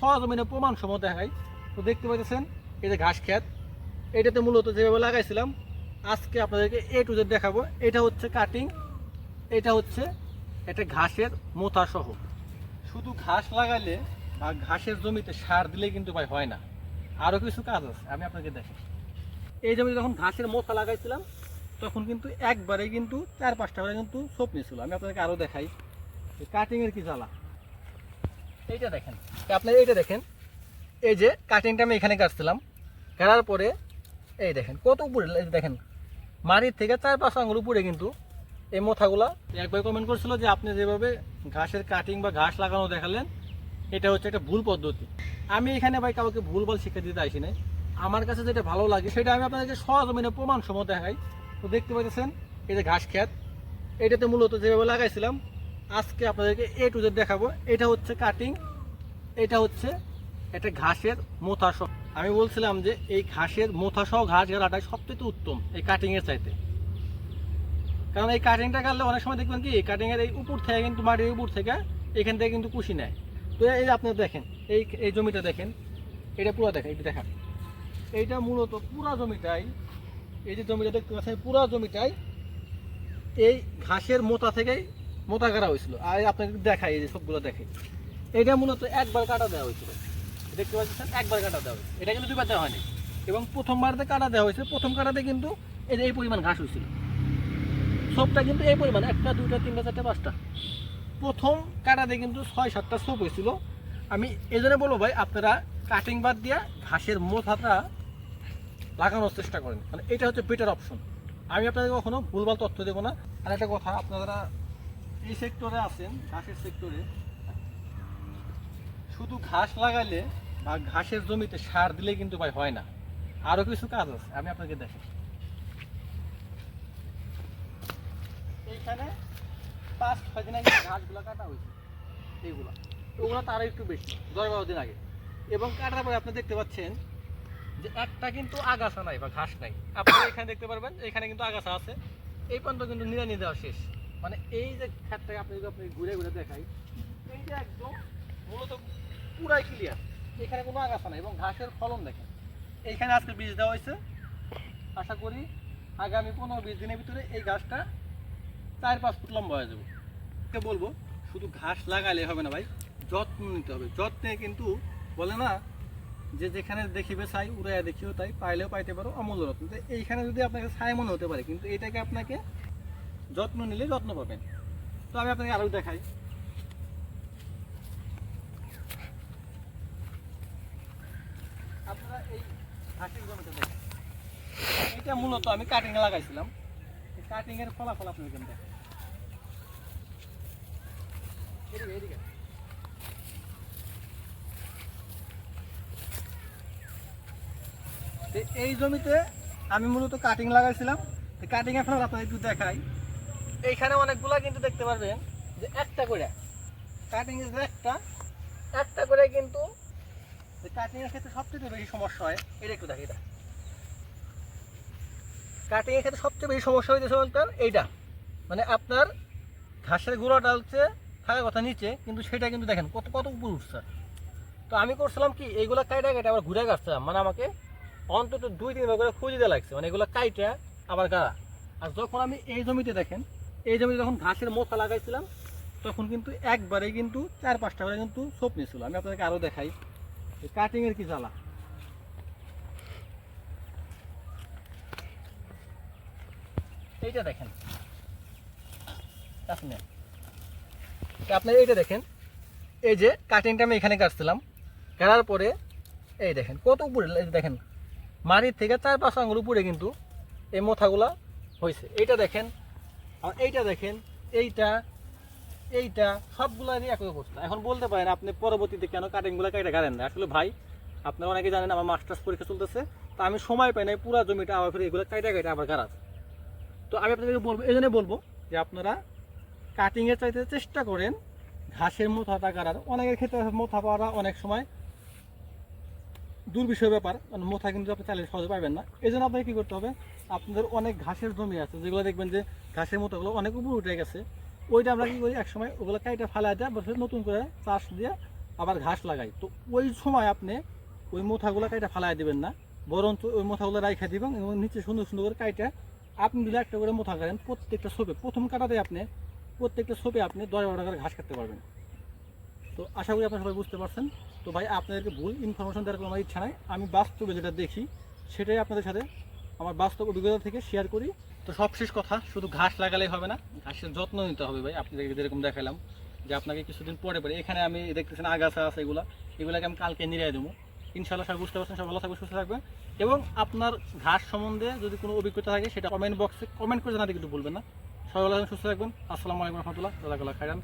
সহজমিনে প্রমাণ সম দেখাই। তো দেখতে পাচ্ছেন এই যে ঘাস ক্ষেত। এটাতে মূলত যেভাবে লাগাইছিলাম, আজকে আপনাদেরকে এ টু জেড দেখাবো। এটা হচ্ছে কাটিং এটা হচ্ছে এটা ঘাসের মোথা সহ। শুধু ঘাস লাগালে বা ঘাসের জমিতে সার দিলে কিন্তু ভাই হয় না। আরও কিছু কাজ আছে, আমি আপনাকে দেখি এই জমিতে যখন ঘাসের মোথা লাগাইছিলাম, তখন কিন্তু একবারে কিন্তু চার পাঁচটা করে কিন্তু সোপ নিয়েছিল। আমি আপনাকে আরও দেখাই। কাটিংয়ের কি জ্বালা? এইটা দেখেন। আপনার এইটা দেখেন। এই যে কাটিংটা আমি এখানে কাটছিলাম। কাটার পরে এই দেখেন, কত উপরে দেখেন, মাটির থেকে চার পাঁচ আঙুল উপরে কিন্তু এই মোথাগুলা একবার কমেন্ট করছিল যে আপনি যেভাবে ঘাসের কাটিং বা ঘাস লাগানো দেখালেন, এটা হচ্ছে একটা ভুল পদ্ধতি। আমি এখানে ভাই কাউকে ভুল বল শিক্ষা দিতে আসি নাই। আমার কাছে যেটা ভালো লাগে, সেটা আমি আপনাদেরকে সহজমিনে প্রমাণ সম দেখাই। তো দেখতে পাচ্ছেন, এই যে ঘাস ক্ষেত, এটাতে মূলত যেভাবে লাগাইছিলাম, আজকে আপনাদেরকে এ টু জেড দেখাবো। এটা হচ্ছে কাটিং এটা হচ্ছে একটা ঘাসের মোথা সহ আমি বলছিলাম যে এই ঘাসের মোথা সহ ঘাস গাড়াটাই সবচেয়ে উত্তম এই কাটিংয়ের চাইতে। কারণ এই কাটিংটা কাটলে অনেক সময় দেখবেন কি কাটিংয়ের এই উপর থেকে কিন্তু মাটির উপর থেকে এখান থেকে কিন্তু কুশি নেয়। তো এই যে আপনারা দেখেন, এই এই জমিটা দেখেন, এটা পুরো দেখেন এটা দেখেন। এইটা মূলত পুরা জমিটাই, এই যে জমিটা দেখতে পাচ্ছেন, পুরা জমিটাই এই ঘাসের মোতা থেকেই মোতা কাটা হয়েছিল। আর আপনাকে দেখাই, এই যে সবগুলো দেখে এটা মূলত একবার কাটা দেওয়া হয়েছিল। দেখতে পাচ্ছেন একবার কাটা দেওয়া হয়েছে এটা কিন্তু দুবার দেওয়া হয়নি। এবং প্রথমবারতে কাটা দেওয়া হয়েছে, প্রথম কাটাতে কিন্তু এই এই পরিমাণ ঘাস হয়েছিল। সবটা কিন্তু এই পরিমাণ, একটা, দুইটা, তিনটা, চারটা, পাঁচটা। প্রথম কাটাতে কিন্তু ছয়, সাতটা সোপ হয়েছিল। আমি এই জন্য বলব ভাই, আপনারা কাটিং বাদ দিয়া ঘাসের মোথাটা লাগানোর চেষ্টা করেন। মানে এটা হচ্ছে বেটার অপশন আমি আপনাদের কখনো ভুলভাল তথ্য দেবো না। আর একটা কথা, আপনারা এই সেক্টরে আছেন, ঘাসের সেক্টরে শুধু ঘাস লাগাইলে বা ঘাসের জমিতে সার দিলে কিন্তু ভাই হয় না। আরও কিছু কাজ আছে, আমি আপনাকে দেখাই। এইখানে পাঁচ, ছয় দিন আগে ঘাসগুলো কাটা হয়েছে, এইগুলো। ওগুলো তারও একটু বেশি, দশ বারো দিন আগে। এবং কাটার পরে আপনি দেখতে পাচ্ছেন যে একটা কিন্তু আগাছা নাই বা ঘাস নাই। আপনি এখানে দেখতে পারবেন, এখানে কিন্তু আগাছা আছে। এই পর্যন্ত কিন্তু নিড়ানি দেওয়া শেষ। মানে এই যে ক্ষেতটাকে আপনি যদি আপনি ঘুরে ঘুরে দেখাই, এই যে একদম মূলত পুরাই ক্লিয়ার এখানে কোনো আগাছা নাই এবং ঘাসের ফলন দেখেন। এইখানে আজকে বীজ দেওয়া হয়েছে। আশা করি আগামী পনেরো বিশ দিনের ভিতরে এই গাছটা চার পাঁচ ফুট লম্বা হয়ে যাবে। কে বলব? শুধু ঘাস লাগালে হবে না ভাই, যত্ন নিতে হবে। যত্নে কিন্তু বলে না, যে যেখানে দেখিবে চাই উড়াইয়া দেখিও তাই, পাইলেও পাইতে পারো, অমূল্য রত্ন। এইখানে যদি আপনাকে ছাই মনে হতে পারে, কিন্তু এটাকে আপনাকে যত্ন নিলে যত্ন পাবেন। তো আমি আপনাকে আরও দেখাই। এটা মূলত আমি কাটিং লাগাইছিলাম। কাটিং এর ফলাফল আপনি এখানে এদিকে এই জমিতে আমি মূলত কাটিং লাগাইছিলাম। কাটিং ফল আপনাদের একটু দেখাই। এইখানে অনেকগুলা কিন্তু দেখতে পারবেন যে একটা করে। কাটিং একটা একটা করে কিন্তু কাটিং এর ক্ষেত্রে সবচেয়ে বেশি সমস্যা হয় এটা একটু দেখি এটা। কাটিং এর ক্ষেত্রে সবচেয়ে বেশি সমস্যা হইতেছে বলতে এইটা। মানে আপনার ঘাসের গুঁড়োটা হচ্ছে থাকার কথা নিচে, কিন্তু সেটা কিন্তু দেখেন কত কত উপর উঠছে। তো আমি করছিলাম কি, এইগুলো কাইটা কেটে আবার ঘুরে কাটছিলাম মানে আমাকে অন্তত দুই, তিনবার করে খুঁজে দেওয়া লাগছে মানে এগুলো কাইটা আবার গাড়া। আর যখন আমি এই জমিতে দেখেন, এই জমিতে যখন ঘাসের মোথা লাগাইছিলাম, তখন কিন্তু একবারে কিন্তু চার, পাঁচটা করে কিন্তু সোপ নিয়েছিল। আমি আপনাদেরকে আরও দেখাই। কাটিংয়ের কি জ্বালা? এইটা দেখেন। আপনি এইটা দেখেন। এই যে কাটিংটা আমি এখানে কাটছিলাম। কাটার পরে এই দেখেন, কত উপরে দেখেন, মাটির থেকে চার পাঁচ আঙুল উপরে কিন্তু এই মোথাগুলা হয়েছে এইটা দেখেন, আর এইটা দেখেন, এইটা এইটা সবগুলারই একই অবস্থা। এখন বলতে পারেন, আপনি পরবর্তীতে কেন কাটিংগুলো কেটে গাড়েন না? আসলে ভাই, আপনারা অনেকে জানেন আমার মাস্টার্স পরীক্ষা চলতেছে, তো আমি সময় পাই নাই, পুরো জমিটা আবার ফিরে এগুলো কাইটা কেটে আবার গাড়াতে তো আমি আপনাদেরকে বলব এই জন্য বলব যে আপনারা কাটিংয়ের চাইতে চেষ্টা করেন ঘাসের মোথাটা কাটার। অনেকের ক্ষেত্রে মোথা পাওয়াটা অনেক সময় দুর্বিষয় ব্যাপার মানে মোথা কিন্তু আপনি চাইলে সহজে পাবেন না। এই জন্য আপনাকে কী করতে হবে, আপনাদের অনেক ঘাসের জমি আছে, যেগুলো দেখবেন যে ঘাসের মতোগুলো অনেক উপরে উঠে গেছে ওইটা আমরা কী করি? এক সময় ওগুলো কাইটা ফালা দেওয়া বা নতুন করে চাষ দিয়ে আবার ঘাস লাগাই। তো ওই সময় আপনি ওই মোথাগুলো কাইটা ফালাই দেবেন না, বরঞ্চ ওই মোথাগুলো রাইখা দিবেন এবং নিচে সুন্দর সুন্দর করে কাইটা আপনি দিলে একটা করে মোথা কাটেন প্রত্যেকটা সোপে প্রথম কাটাতে আপনি প্রত্যেকটা সোপে আপনি দশ বারো করে ঘাস কাটতে পারবেন। তো আশা করি আপনারা সবাই বুঝতে পারছেন। তো ভাই, আপনাদেরকে ভুল ইনফরমেশন দেওয়ার কোনো আমার ইচ্ছা নাই। আমি বাস্তবে যেটা দেখি, সেটাই আপনাদের সাথে আমার বাস্তব অভিজ্ঞতা থেকে শেয়ার করি। তো সবশেষ কথা, শুধু ঘাস লাগালেই হবে না, ঘাসের যত্ন নিতে হবে ভাই। আপনাদেরকে যেরকম দেখালাম যে আপনাকে কিছুদিন পরে পরে, এখানে আমি দেখতেছেন আগাছা আছে এগুলা, এগুলাকে আমি কালকে নিরাই দেবো। ইনশাল্লাহ সবাই বুঝতে পারছেন সব ভালো থাকবে সুস্থ থাকবে এবং আপনার ঘাস সম্বন্ধে যদি কোনো অভিজ্ঞতা থাকে, সেটা কমেন্ট বক্সে কমেন্ট করে জানাতে কিন্তু ভুলবেন না। সবাই ভালো থাকবেন, সুস্থ থাকবেন। আসসালামু আলাইকুম রহমতুল্লাহ খাইরান